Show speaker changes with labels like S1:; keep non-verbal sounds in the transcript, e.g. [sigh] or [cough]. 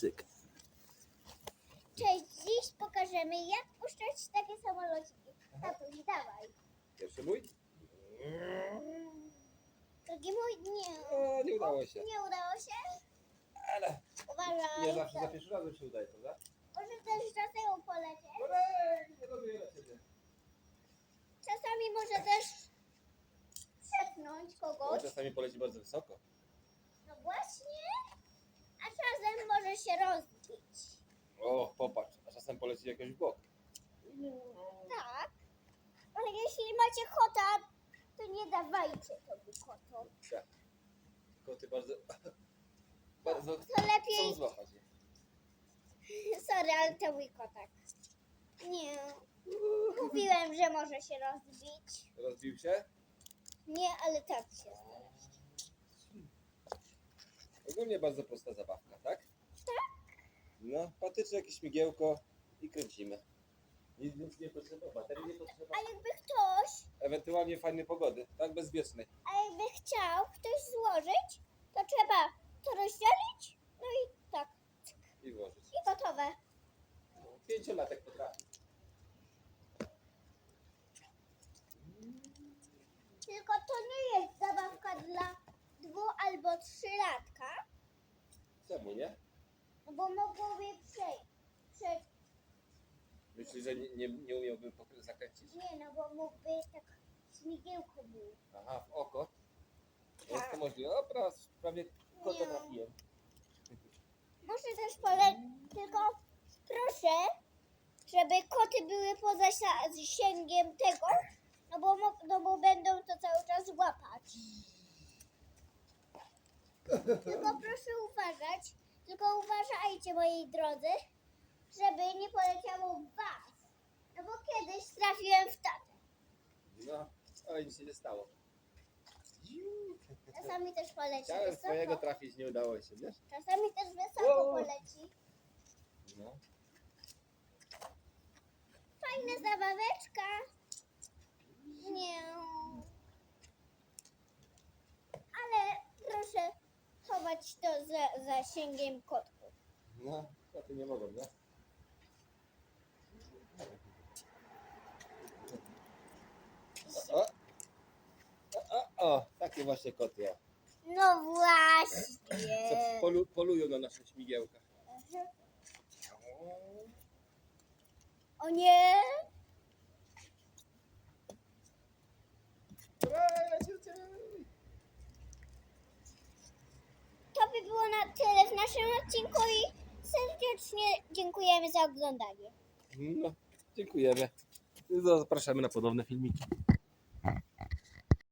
S1: Cyk.
S2: Cześć, dziś pokażemy jak puszczać takie samolociki. Tatuś, dawaj.
S1: Pierwszy mój?
S2: Drugi mój nie.
S1: O, nie udało się.
S2: Nie udało się?
S1: Ale
S2: Uważaj.
S1: nie zawsze za pierwszy razem się udaje, prawda?
S2: Może też czasem polecieć.
S1: Ojej, nie robię na ciebie.
S2: Czasami może też przepchnąć
S1: O,
S2: kogoś.
S1: czasami poleci bardzo wysoko.
S2: No właśnie. A czasem może się rozbić.
S1: O, popatrz, a czasem poleci jakoś w bok.
S2: Tak. Ale jeśli macie kota, to nie dawajcie tobie kotom.
S1: Tak. Koty bardzo, [laughs] bardzo
S2: To lepiej...
S1: złapać. je.
S2: Sorry, ale to mój kotek. Nie. Mówiłem, że może się rozbić.
S1: Rozbił się?
S2: Nie, ale tak się.
S1: Ogólnie bardzo prosta zabawka. No, patyczek i śmigiełko i kręcimy. Nic więcej nie potrzeba, baterii nie potrzeba.
S2: A jakby ktoś,
S1: Ewentualnie fajnej pogody, tak bezpiecznej.
S2: a jakby chciał ktoś złożyć, to trzeba to rozdzielić, no i tak,
S1: I włożyć.
S2: i gotowe.
S1: No, Pięciolatek potrafi.
S2: Tylko to nie jest zabawka dla dwu albo trzylatka,
S1: Czemu nie?
S2: No bo mogłoby przejść. Prze...
S1: Myślisz, że nie, nie, nie umiałbym pokry- zakręcić?
S2: Nie, no bo mógłby tak śmigiełko było.
S1: Aha, w oko. Jest to
S2: Tak.
S1: możliwe. O, prawie, prawie kota
S2: Nie.
S1: trafiłem.
S2: Może też pole... tylko proszę, żeby koty były poza zasięgiem tego, no bo, mo- no bo będą to cały czas łapać. Tylko proszę uważajcie moi drodzy, żeby nie poleciało was. No bo kiedyś trafiłem w tatę.
S1: No, ale nic się nie stało.
S2: Czasami też poleci
S1: Chciałem swojego trafić, nie udało się, wiesz?
S2: Czasami też wysoko
S1: Wow.
S2: poleci.
S1: No.
S2: Fajna zabaweczka. Nie. Ale proszę chować to za zasięgiem kotków.
S1: No, koty nie mogą, nie? O, o, o, o, takie właśnie koty, o.
S2: No
S1: Co
S2: właśnie.
S1: polu, polują na nasze śmigiełka.
S2: O nie. To by było na tyle w naszym odcinku i serdecznie dziękujemy za oglądanie.
S1: No, dziękujemy. Zapraszamy na podobne filmiki.